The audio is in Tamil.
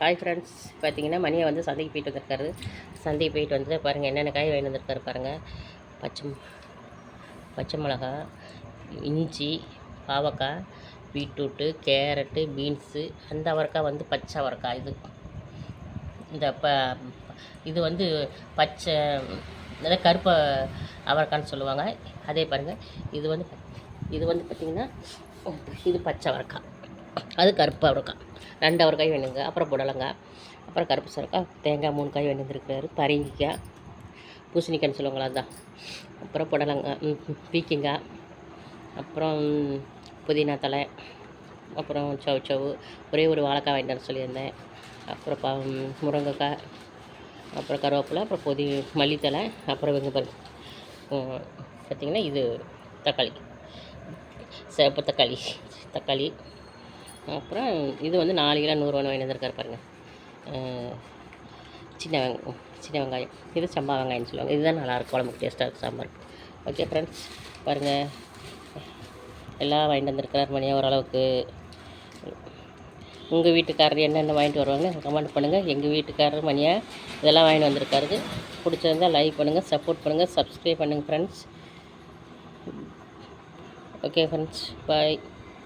ஹாய் ஃப்ரெண்ட்ஸ் பார்த்தீங்கன்னா மணியை வந்து சந்தைக்கு போயிட்டு வந்திருக்காரு. சந்தைக்கு போயிட்டு வந்து பாருங்கள் என்னென்ன காய் வாங்கி வந்திருக்காரு பாருங்கள் பச்சை பச்சை மிளகா இஞ்சி பாவக்காய் பீட்ரூட்டு கேரட்டு பீன்ஸு அந்த அவரைக்காய் வந்து பச்சை அவரைக்காய் இது. இந்த ப இது வந்து பச்சை அதாவது கருப்பு அவரைக்கான்னு சொல்லுவாங்க. அதே பாருங்கள் இது வந்து இது வந்து பார்த்திங்கன்னா இது பச்சை அவரைக்காய். அது கருப்பு அவரைக்காய். ரெண்டு அவரைக்காய் வேணுங்க. அப்புறம் புடலங்காய். அப்புறம் கருப்பு சுரக்காய் தேங்காய் மூணு காய் வேணும் வந்துருக்கிறாரு பரங்கிக்காய். பூசணிக்காய்னு சொல்லுவாங்களா அதுதான் அப்புறம் புடலங்காய் பீக்கிங்காய். அப்புறம் புதினா தலை அப்புறம் சவு சவு. ஒரே ஒரு வாழைக்காய் வாங்கிட்டு வர சொல்லியிருந்தேன். அப்புறம் ப முருங்கைக்காய். அப்புறம் கருவேப்பிலை. அப்புறம் பொதி மல்லித்தலை அப்புறம் இவங்க பாருங்க பார்த்திங்கன்னா இது தக்காளி. சிவப்பு தக்காளி. தக்காளி. அப்புறம் இது வந்து நாலு கிலோ நூறுரூவா வாங்கி வந்திருக்காரு பாருங்கள் சின்ன வெங்க சின்ன வெங்காயம். இது சம்பா வெங்காயம்னு சொல்லுவாங்க. இதுதான் நல்லாயிருக்கும் குழம்புக்கு டேஸ்ட்டாக இருக்கும் சாம்பார். ஓகே ஃப்ரெண்ட்ஸ் பாருங்கள் எல்லாம் வாங்கிட்டு வந்திருக்கிறார் மணியாக ஓரளவுக்கு. உங்கள் வீட்டுக்காரர் என்னென்ன வாங்கிட்டு வருவாங்க கமெண்ட் பண்ணுங்கள் எங்கள் வீட்டுக்காரர் மணியாக இதெல்லாம் வாங்கிட்டு வந்திருக்காரு. பிடிச்சிருந்தா லைக் பண்ணுங்கள் சப்போர்ட் பண்ணுங்கள் சப்ஸ்கிரைப் பண்ணுங்கள் ஃப்ரெண்ட்ஸ் ஓகே ஃப்ரெண்ட்ஸ் பாய்